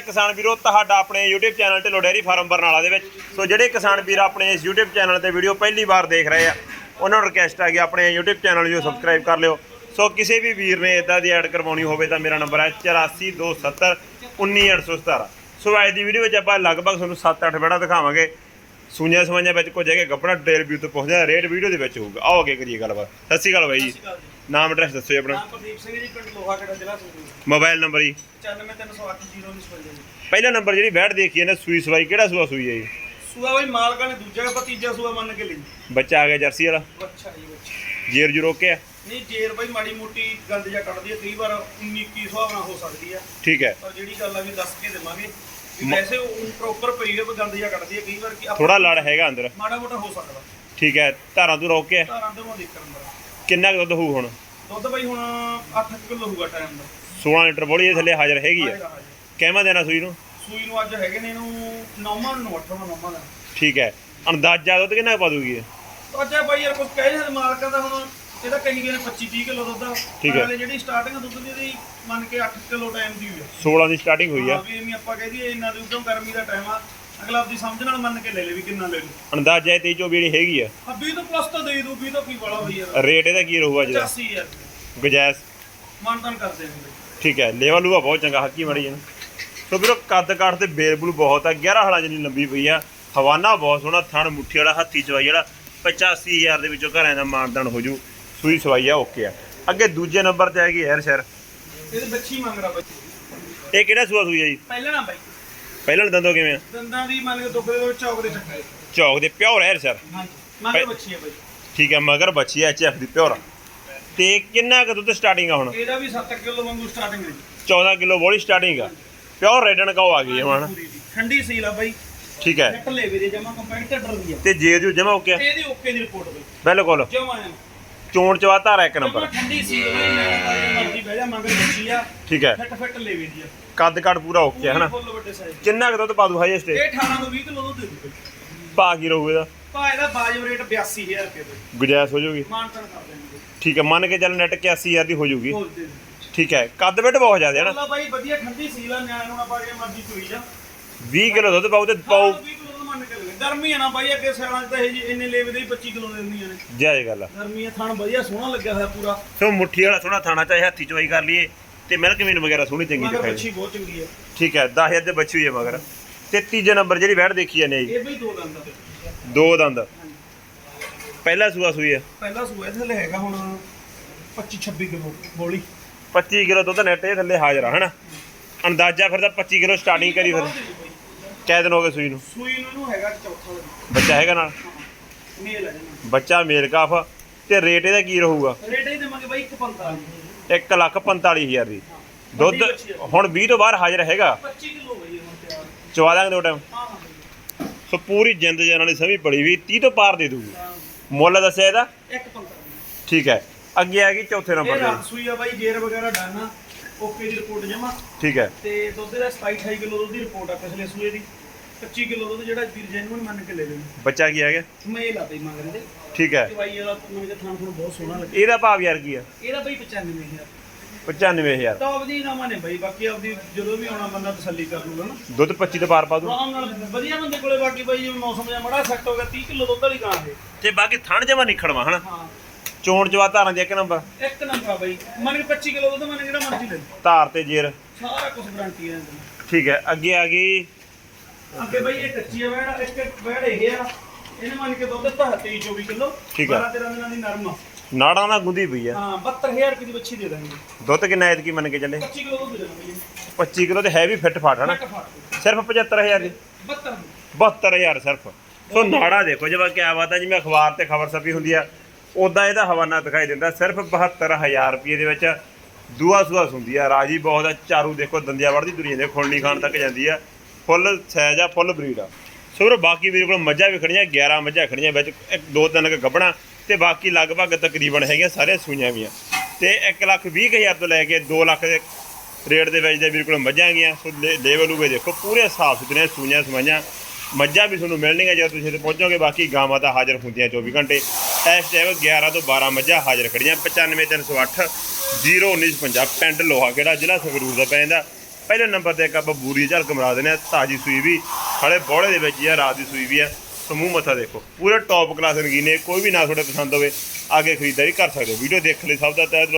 ਹੈ ਕਿਸਾਨ ਵੀਰੋ, ਤੁਹਾਡਾ ਆਪਣੇ YouTube channel Dhillon dairy farm Barnala ਦੇ ਵਿੱਚ। ਸੋ ਜਿਹੜੇ ਕਿਸਾਨ ਵੀਰ ਆਪਣੇ ਇਸ YouTube ਚੈਨਲ ਤੇ ਵੀਡੀਓ ਪਹਿਲੀ ਵਾਰ ਦੇਖ ਰਹੇ ਆ, ਉਹਨਾਂ ਨੂੰ ਰਿਕਵੈਸਟ ਆ ਕਿ ਆਪਣੇ YouTube ਚੈਨਲ ਨੂੰ ਸਬਸਕ੍ਰਾਈਬ ਕਰ ਲਿਓ। ਸੋ ਕਿਸੇ ਵੀ ਵੀਰ ਨੇ ਇਦਾਂ ਦੀ ਐਡ ਕਰਵਾਉਣੀ ਹੋਵੇ ਤਾਂ ਮੇਰਾ ਨੰਬਰ ਹੈ 8427 19817 ਸੋ ਅੱਜ ਦੀ ਵੀਡੀਓ ਵਿੱਚ ਆਪਾਂ ਲਗਭਗ ਤੁਹਾਨੂੰ 7-8 ਬੜਾ ਦਿਖਾਵਾਂਗੇ। ਸੂਈਆਂ ਸਵਾਈਆਂ ਵਿੱਚ ਕੁਝ ਹੈਗੇ, ਗੱਪਣਾ ਡੇਲ ਵੀਊ ਤੋਂ ਪੁੱਛਦੇ ਰੇਟ ਵੀਡੀਓ ਦੇ ਵਿੱਚ ਹੋਊਗਾ। ਆਓ ਅੱਗੇ ਕਰੀਏ ਗੱਲਬਾਤ। ਸਤਿ ਸ਼੍ਰੀ ਅਕਾਲ ਬਾਈ ਜੀ। ਨਾਮ ਐਡਰੈਸ ਦੱਸੋ ਜੀ ਆਪਣਾ। ਨਾਮ ਪ੍ਰਦੀਪ ਸਿੰਘ ਜੀ ਪਿੰਡ ਲੋਹਾਗੜਾ ਜ਼ਿਲ੍ਹਾ ਸੰਗਰੂਰ। ਮੋਬਾਈਲ ਨੰਬਰ ਜੀ। 9530801955 ਜੀ। ਪਹਿਲਾ ਨੰਬਰ ਜਿਹੜੀ ਬੈਠ ਦੇਖੀ ਇਹਨੇ ਸੂਈ ਸਵਾਈ ਕਿਹੜਾ ਸੂਆ ਸੂਈ ਹੈ ਜੀ ਸੂਆ ਬਈ ਮਾਲਕਾਂ ਨੇ ਦੂਜਾ ਪਰ ਤੀਜਾ ਸੂਆ ਮੰਨ ਕੇ ਲਈ। ਬੱਚਾ ਆ ਗਿਆ ਜਰਸੀ ਵਾਲਾ। ਅੱਛਾ ਜੀ ਬੱਚਾ। ਜੇਰ ਜੂ ਰੋਕਿਆ? ਨਹੀਂ ਜੇਰ ਬਈ ਮਾੜੀ ਮੋਟੀ ਗੰਦ ਜਾਂ ਕੱਢਦੀ ਹੈ ਕਈ ਵਾਰ 19 21 ਹਿਸਾਬ ਨਾਲ ਹੋ ਸਕਦੀ ਆ। ਠੀਕ ਹੈ। ਪਰ ਜਿਹੜੀ ਗੱਲ ਆ ਵੀ ਦੱਸ ਕੇ ਦੇਵਾਂਗੇ ਵੀ ਵੈਸੇ ਉਹ ਪ੍ਰੋਪਰ ਪਈ ਹੈ ਪਰ ਗੰਦ ਜਾਂ ਕੱਢਦੀ ਹੈ ਕਈ ਵਾਰ ਕਿ ਆਪਾਂ- ਥੋੜਾ ਲੜ ਹੈਗਾ ਅੰਦਰ। ਮਾੜਾ ਮੋਟਾ ਹੋ ਸਕਦਾ। ਠੀਕ ਹੈ ਧਾਰਾਂ ਤੋਂ ਰੋਕਿਆ ਧਾਰਾਂ ਤੋਂ ਦੇਖਣ ਦਾ ਕਿੰਨਾ ਕੁ ਦੁੱਧ ਹੋਊ ਹੁਣ? ਦੁੱਧ ਬਈ ਹੁਣ 8 ਕਿਲੋ ਹੋਊਗਾ ਟਾਈਮ ਦਾ। 16 ਲੀਟਰ ਬੋਲੀ ਇਹ ਥੱਲੇ ਹਾਜ਼ਰ ਹੈਗੀ ਆਏਗਾ ਹਜੇ। ਕਹਿਵਾ ਦੇਣਾ ਸੂਈ ਨੂੰ? ਸੂਈ ਨੂੰ ਅੱਜ ਹੈਗੇ ਨੇ ਇਹਨੂੰ ਨੌਵਾਂ ਨੂੰ ਅੱਠਵਾਂ ਨੌਵਾਂ ਦਾ। ਠੀਕ ਹੈ। ਅੰਦਾਜ਼ਾ ਦੁੱਧ ਕਿੰਨਾ ਕੁ ਪਾ ਦੂਗੀ ਇਹ? ਤਾਂ ਅੱਛਾ ਬਾਈ ਯਾਰ ਕੁਝ ਕਹਿ ਜਾਂਦੇ ਮਾਲਕਾਂ ਦਾ ਹੁਣ ਇਹਦਾ ਕਹੀ ਗਏ ਨੇ 25 30 ਕਿਲੋ ਦੁੱਧ ਆ। ਠੀਕ ਹੈ। ਨਾਲੇ ਜਿਹੜੀ ਸਟਾਰਟਿੰਗ ਦੁੱਧ ਦੀ ਇਹਦੀ ਮੰਨ ਕੇ 8 ਕਿਲੋ ਟਾਈਮ ਦੀ ਹੋਈ ਆ। 16 ਦੀ ਸਟਾਰਟਿੰਗ ਹੋਈ ਆ। ਹਾਂ ਵੀ ਐਵੇਂ ਆਪਾਂ ਕਹਿ ਦਈਏ ਇੰਨਾ ਦੇ ਉਦੋਂ ਗਰਮੀ ਦਾ ਟਾਈਮ ਆ। ਅਗਲਾ ਆਪਦੀ ਸਮਝ ਨਾਲ ਮੰਨ ਕੇ ਲੈ ਲੇ ਵੀ ਕਿੰਨਾ ਲੈ ਲੂ ਅੰਦਾਜ਼ਾ 23 ਚੋਂ ਜਿਹੜੀ ਹੈਗੀ ਆ। ਆ 20 ਤੋਂ ਪਲੱਸ ਤਾਂ ਦੇ ਦੂ 20 ਤੋਂ ਕੀ ਵਾਲਾ ਬਈ ਯਾਰ ਰੇਟ ਇਹਦਾ ਕੀ ਰਹੂਗਾ ਜਿਹੜਾ 85000 ਗੁਜਾਇਸ਼। ਮਾਨਤਨ ਕਰਦੇ ਬਈ। ਠੀਕ ਹੈ ਲੇਵਲ ਲੂਆ ਬਹੁਤ ਚੰਗਾ ਹੱਕੀ ਮੜੀ ਜਨ ਸੋ ਵੀਰੋ ਕੱਦ ਕਾਠ ਤੇ ਬੇਲ ਬਲੂ ਬਹੁਤ ਆ 11 ਹਲਾਂ ਜਿੰਨੀ ਲੰਬੀ ਪਈ ਆ। ਹਵਾਨਾ ਬਹੁਤ ਸੋਹਣਾ ਥਣ ਮੁੱਠੀ ਵਾਲਾ ਹੱਥੀ ਚਵਾਈ ਜਿਹੜਾ 85000 ਦੇ ਵਿੱਚੋਂ ਘਰਾਂ ਦਾ ਮਾਨਦਾਨ ਹੋ ਜੂ। ਸੂਈ ਸਵਾਈ ਆ ਓਕੇ ਆ। ਅੱਗੇ ਦੂਜੇ ਨੰਬਰ ਤੇ ਹੈਗੀ ਹੈਰ ਸ਼ਹਿਰ ਇਹਦੇ ਬੱਚੀ ਮੰਗ ਰਾ ਬਈ। ਇਹ ਕਿਹੜਾ ਸੂਆ ਸੂਈ ਆ ਜੀ? ਪਹਿਲਾਂ ਨਾ ਬਈ। ਪਹਿਲਾਂ ਦੰਦੋ ਕਿਵੇਂ ਆ? ਦੰਦਾਂ ਦੀ ਮੰਨ ਕੇ ਦੁੱਖ ਦੇ ਚੌਕ ਦੇ ਚੱਕਰੇ ਚੌਕ ਦੇ ਪਿਓਰ ਹੈਰ ਸ਼ਹਿਰ ਹਾਂਜੀ ਮੰਗ ਬੱਚੀ ਹੈ ਬਈ। ਠੀਕ ਹੈ ਮਗਰ ਬੱਚੀ ਐਚ ਐਫ ਦੀ ਪਿਓਰ ਤੇ ਕਿੰਨਾ ਕੁ ਦੁੱਧ ਸਟਾਰਟਿੰਗ ਆ ਹੁਣ? ਇਹਦਾ ਵੀ 7 ਕਿਲੋ ਵਾਂਗੂ ਸਟਾਰਟਿੰਗ ਹੈ ਜੀ। 14 ਕਿਲੋ ਬੋਲੀ ਸਟਾਰਟਿੰਗ ਆ। ਪਿਓਰ ਰੈਡਨ ਕਾਓ ਆ ਗਈ ਹੈ ਹੁਣ। ਠੰਡੀ ਸੀਲ ਆ ਬਈ। ਠੀਕ ਹੈ ਨੈਟ ਲੈ ਵੀ ਦੇ ਜਮਾ ਕੰਪੈਕਟ ਡਰ ਦੀ ਆ। ਤੇ ਜੇ ਜੂ ਜਮਾ ਓਕੇ ਇਹਦੀ ਓਕੇ ਦੀ ਰਿਪੋਰਟ ਬਈ। ਬਿਲਕੁਲ। ਜਮਾ। ਚੋਣ ਚਵਾ ਧਾਰਾ ਇੱਕ ਨੰਬਰ। ਠੰਡੀ ਸੀਲ ਬਈ ਮਰਜ਼ੀ ਬਹਿ ਜਾ ਮੰਗਰ ਬੱਚੀ ਆ। ਠੀਕ ਹੈ। ਫਿੱਟ ਫਿੱਟ ਲੈ ਵੀ ਦੀ ਆ। ਕੱਦ ਕੱਦ ਪੂਰਾ ਓਕੇ ਹੈ ਹਨਾ? ਫੁੱਲ ਵੱਡੇ ਸਾਈਜ਼ ਕਿੰਨਾ ਕੁ ਦੁੱਧ ਪਾ ਦੂ ਹਾਈਐਸਟ ਇਹ 18 ਤੋਂ 20 ਕਿਲੋ ਦੁੱਧ ਦੇ ਦੂ ਪਾ ਕੀ ਰਹੂ ਇਹਦਾ? ਭਾ ਇਹਦਾ ਬਾਜਬ ਰੇਟ 82000 ਰੁਪਏ ਗੁਜਾਇਸ਼ ਹੋ ਜੂਗੀ ਮਾਨਤਨ ਕਰ ਦੇਣਗੇ। ਠੀਕ ਹੈ ਮੰਨ ਕੇ ਚੱਲ ਨੈਟ 81000 ਦੀ ਹੋ ਦੇ ਠੀਕ ਹੈ ਕੱਦ ਬੈਠ ਬਹੁਤ ਜ਼ਿਆਦਾ ਹੈ ਨਾ? ਬਾਈ ਵਧੀਆ ਠੰਡੀ ਸੀਲ ਆ ਨਿਆਣੇ ਨੂੰ ਆਪਾਂ ਜੇ ਮਰਜ਼ੀ ਚੋਈ ਜਾ। 20 ਕਿਲੋ ਦੁੱਧ ਪਾਉ ਤੇ ਪਾਉ ਪਾਉ 20 ਕਿਲੋ ਦੁੱਧ ਮੰਨ ਕੇ ਲਵੇ ਗਰਮੀ ਆ ਨਾ ਬਾਈ ਅੱਗੇ ਸਿਆਲਾਂ 'ਚ ਤਾਂ ਇਹ ਜੀ ਇੰਨੇ ਲੇਵੇ ਦੇ ਹੀ 25 ਕਿਲੋ ਦੇ ਦਿੰਦੀਆਂ ਨੇ। ਜਾਇਜ਼ ਗੱਲ ਆ। ਗਰਮੀ ਆ ਥਣ ਵਧੀਆ ਸੋਹਣਾ ਲੱਗਿਆ ਹੋਇਆ ਪੂਰਾ। ਸੋ ਮੁੱਠੀ ਵਾਲਾ ਸੋਹਣਾ ਥਾਣਾ ਚਾਹੇ ਹੱਥੀ ਚਵਾਈ ਕਰ ਲਈਏ ਤੇ ਮਿਲਕ ਮੀਨ ਵਗੈਰਾ ਸੋਹਣੀ ਚੰਗੀ ਮਗਰ ਦਿਖਾਈ। ਬੱਚੀ ਬਹੁਤ ਚੰਗੀ ਹੈ ਠੀਕ ਹੈ 10000 ਦੇ ਬੱਚੀ ਹੋਈ ਹੈ ਮਗਰ। ਤੇ ਤੀਜੇ ਨੰਬਰ ਜਿਹੜੀ ਵੈੜ ਦੇਖੀ ਜਾਂਦੇ ਜੀ। ਇਹ ਵੀ ਦੋ ਦੰਦ ਦਾ ਦੋ ਦੰਦ। ਪਹਿਲਾ ਸੂਆ ਸੂਈ ਹੈ ਪਹਿਲਾ ਸੂਆ ਇਹਦੇ ਥੱਲੇ ਹੈਗਾ ਹੁਣ 25 26 ਕਿਲੋ ਬੋਲੀ। 25 ਕਿਲੋ ਦੁੱਧ ਨੈਟ ਇਹ ਥੱਲੇ ਹਾਜ਼ਰ ਆ ਹਨਾ? ਅੰਦਾਜ਼ਾ ਫਿਰ ਤਾਂ 25 ਕਿਲੋ ਸਟਾਰਟਿੰਗ ਕਰੀ ਫਿਰ। ਕੈ ਦਿਨ ਹੋ ਗਏ ਸੂਈ ਨੂੰ? ਸੂਈ ਨੂੰ ਇਹਨੂੰ ਹੈਗਾ ਚੌਥਾ ਦਿਨ। ਬੱਚਾ ਹੈਗਾ ਨਾਲ? ਮੇਲ ਹੈ ਜਨਾ ਬੱਚਾ ਮੇਲ ਕਾਫ। ਤੇ ਰੇਟ ਇਹਦਾ ਕੀ ਰਹੂਗਾ? ਰੇਟ ਹੀ ਦੇਵਾਂਗੇ ਬਾਈ 145 1 ਲੱਖ 45000 ਦੀ। ਦੁੱਧ ਹੁਣ 20 ਤੋਂ ਬਾਹਰ ਹਾਜ਼ਰ ਹੈਗਾ। 25 ਕਿਲੋ ਬਈ ਹੁਣ ਤਿਆਰ। ਚਵਾ ਦਾਂਗੇ ਦੋ ਟਾਈਮ। ਹਾਂ। ਸੋ ਪੂਰੀ ਜਿੰਦ ਜਾਨ ਵਾਲੀ ਸਮਝ ਪੜੀ ਵੀ 30 ਤੋਂ ਪਾਰ ਦੇ ਦੂਗੀ। ਮੁੱਲ ਦੱਸਿਆ ਇਹਦਾ? ਇੱਕ 45 ਠੀਕ ਹੈ। ਅੱਗੇ ਆ ਗਈ ਚੌਥੇ ਇਹ ਨੰਬਰ ਰਾਤ ਤੇ। ਸੂਈ ਆ ਬਾਈ ਜੇਰ ਵਗੈਰਾ ਡਾਨਾ ਓਕੇ ਦੀ ਰਿਪੋਰਟ ਜਮਾ ਠੀਕ ਹੈ। ਤੇ ਦੁੱਧ ਦਾ 27 28 ਕਿਲੋ ਦੁੱਧ ਦੀ ਰਿਪੋਰਟ ਆ ਪਿਛਲੇ ਸੂਏ ਦੀ। 25 ਕਿਲੋ ਦੁੱਧ ਜਿਹੜਾ ਵੀਰ ਜੈਨੂਨ ਮੰਨ ਕੇ ਲੈ ਲੈਣ ਬੱਚਾ ਕੀ ਹੈਗਾ? ਮੇਲ ਆ ਬਈ ਮੰਗ ਰਹੇ ਠੀਕ ਹੈ। ਬਾਈ ਇਹਦਾ ਮੰਨ ਕੇ ਥਾਂ ਤੁਹਾਨੂੰ ਬਹੁਤ ਸੋਹਣਾ ਲੱਗਿਆ। ਇਹਦਾ ਭਾਵ ਯਾਰ ਕੀ ਆ? ਇਹਦਾ ਬਈ 95000 95000 ਟੌਪ ਦੀ ਨਾਮਾਂ ਨੇ ਬਈ ਬਾਕੀ ਆਪਦੀ ਜਦੋਂ ਵੀ ਆਉਣਾ ਬੰਦਾ ਤਸੱਲੀ ਕਰ ਲੂਗਾ ਨਾ। ਦੁੱਧ 25 ਤੋਂ ਪਾਰ ਪਾ ਦੂ। ਆਰਾਮ ਨਾਲ ਵਧੀਆ ਬੰਦੇ ਕੋਲੇ ਬਾਕੀ ਬਈ ਜਿਵੇਂ ਮੌਸਮ ਜਿਹਾ ਮੜਾ ਸੈੱਟ ਹੋ ਗਿਆ 30 ਕਿਲੋ ਦੁੱਧ ਵਾਲੀ ਗਾਂ ਹੈ ਤੇ ਬਾਕੀ ਥਣ ਜਮਾ ਨਿਖੜਵਾ ਹਨਾ? ਹਾਂ। ਚੋਣ ਚਵਾ ਧਾਰਾਂ ਦੇ ਇੱਕ ਨੰਬਰ ਇੱਕ ਨੰਬਰ ਬਈ। ਮੰਨ ਕੇ 25 ਕਿਲੋ ਦੁੱਧ ਮੰਨ ਜਿਹੜਾ ਮਰਜ਼ੀ ਲੈ। ਧਾਰ ਤੇ ਜੇਰ। ਸਾਰਾ ਕੁਝ ਗਾਰੰਟੀ ਹੈ। ਠੀਕ ਹੈ ਅੱਗੇ ਆ ਗਈ ਅੱਗੇ ਬਈ ਇਹ ਕੱਚੀ ਆ ਵੈੜ ਇੱਕ ਵੈੜ ਇਹ ਆ। ਇਹਨੇ ਮੰਨ ਕੇ ਦੁੱਧ ਦਿੱਤਾ 23 24 ਕਿਲੋ ਠੀਕ ਆ। 12 13 ਦਿਨਾਂ ਦੀ ਨਰਮ ਆ। ਨਾੜਾਂ ਨਾਲ ਗੁੰਦੀ ਪਈ ਆ। ਹਾਂ 72000 ਰੁਪਏ ਦੀ ਬੱਚੀ ਦੇ ਦਾਂਗੇ। ਦੁੱਧ ਕਿੰਨਾ ਐਤਕੀ ਮੰਨ ਕੇ ਚੱਲੇ? 25 ਕਿਲੋ ਦੁੱਧ ਦੇ ਦਾਂਗੇ 25 ਕਿਲੋ ਤੇ ਹੈ ਵੀ ਫਿੱਟ ਫਾਟ ਹਨਾ ਸਿਰਫ 75000 ਦੀ? 72 72000 ਸਿਰਫ। ਸੋ ਨਾੜਾ ਦੇਖੋ ਜਿਵੇਂ ਕਿਆ ਬਾਤ ਹੈ ਜਿਵੇਂ ਅਖਬਾਰ ਤੇ ਖਬਰ ਛਪੀ ਹੁੰਦੀ ਆ। ਉਦਾਂ ਇਹਦਾ ਹਵਾਨਾ ਦਿਖਾਈ ਦਿੰਦਾ ਸਿਰਫ 72000 ਰੁਪਏ ਦੇ ਵਿੱਚ ਦੂਆ ਸੂਆ ਸੁੰਦੀ ਆ। ਰਾਜੀ ਬਹੁਤ ਆ ਚਾਰੂ ਦੇਖੋ ਦੰਦਿਆ ਵੜਦੀ ਤੁਰੀ ਜਾਂਦੀ ਆ, ਖੁਰਣੀ ਖਾਣ ਤੱਕ ਜਾਂਦੀ ਆ। ਫੁੱਲ ਸਾਈਜ਼ ਆ, ਫੁੱਲ ਬਰੀਡ ਆ। ਸੋ ਵੀਰੋ, ਬਾਕੀ ਵੀਰੇ ਕੋਲ ਮੱਝਾਂ ਵੀ ਖੜੀਆਂ 11 ਮੱਝਾਂ ਖੜੀਆਂ, ਵਿੱਚ ਇੱਕ, ਦੋ ਤਿੰਨ ਕੁ ਗੱਭਣਾ ਤੇ ਬਾਕੀ ਲਗਭਗ ਤਕਰੀਬਨ ਹੈਗੀਆਂ ਸਾਰੇ ਸੂਈਆਂ ਵੀ ਆ ਤੇ 1 ਲੱਖ 20 ਕੁ ਹਜ਼ਾਰ ਤੋਂ ਲੈ ਕੇ 2 ਲੱਖ ਦੇ ਰੇਟ ਦੇ ਵਿੱਚ ਦੇ ਵੀਰ ਕੋਲ ਮੱਝਾਂ ਗਈਆਂ ਸੋ ਲੈਵਲ ਉਵੇ ਦੇਖੋ, ਪੂਰੇ ਸਾਫ਼ ਸੁਥਰੇ ਸੂਈਆਂ ਸਮਾਈਆਂ ਮੱਝਾਂ ਵੀ ਤੁਹਾਨੂੰ ਮਿਲਣਗੀਆਂ ਜਦੋਂ ਤੁਸੀਂ ਇੱਥੇ ਪਹੁੰਚੋਗੇ, ਬਾਕੀ ਗਾਵਾਂ ਤਾਂ ਹਾਜ਼ਰ ਹੁੰਦੀਆਂ 24 ਘੰਟੇ। ਇਸ ਟਾਈਮ 11 ਤੋਂ 12 ਮੱਝਾਂ ਹਾਜ਼ਰ ਖੜੀਆਂ 95308 01950 ਪਿੰਡ ਲੋਹਾ ਕਿਹੜਾ ਜ਼ਿਲ੍ਹਾ ਸੰਗਰੂਰ ਦਾ ਪੈਂਦਾ। ਪਹਿਲੇ ਨੰਬਰ ਤੇ ਇੱਕ ਆਪਾਂ ਬੂਰੀ ਝਲਕ ਮਰਾ ਦਿੰਦੇ ਆ ਤਾਜੀ ਸੂਈ ਵੀ ਹਲੇ ਬੋੜੇ ਦੇ ਵਿੱਚ ਹੀ ਰਾਤ ਦੀ ਸੂਈ ਵੀ ਆ। ਸਮੂਹ ਮੱਥਾ ਦੇਖੋ, ਪੂਰੇ ਟੌਪ ਕਲਾਸ ਰੰਗੀਨੇ ਕੋਈ ਵੀ ਨਾ ਤੁਹਾਡੇ ਪਸੰਦ ਹੋਵੇ ਆਗੇ ਖਰੀਦਦਾਰੀ ਕਰ ਸਕਦੇ ਹੋ। ਵੀਡੀਓ ਦੇਖਣ ਲਈ ਸਭ ਦਾ ਤਹਿ ਦਿਲੋਂ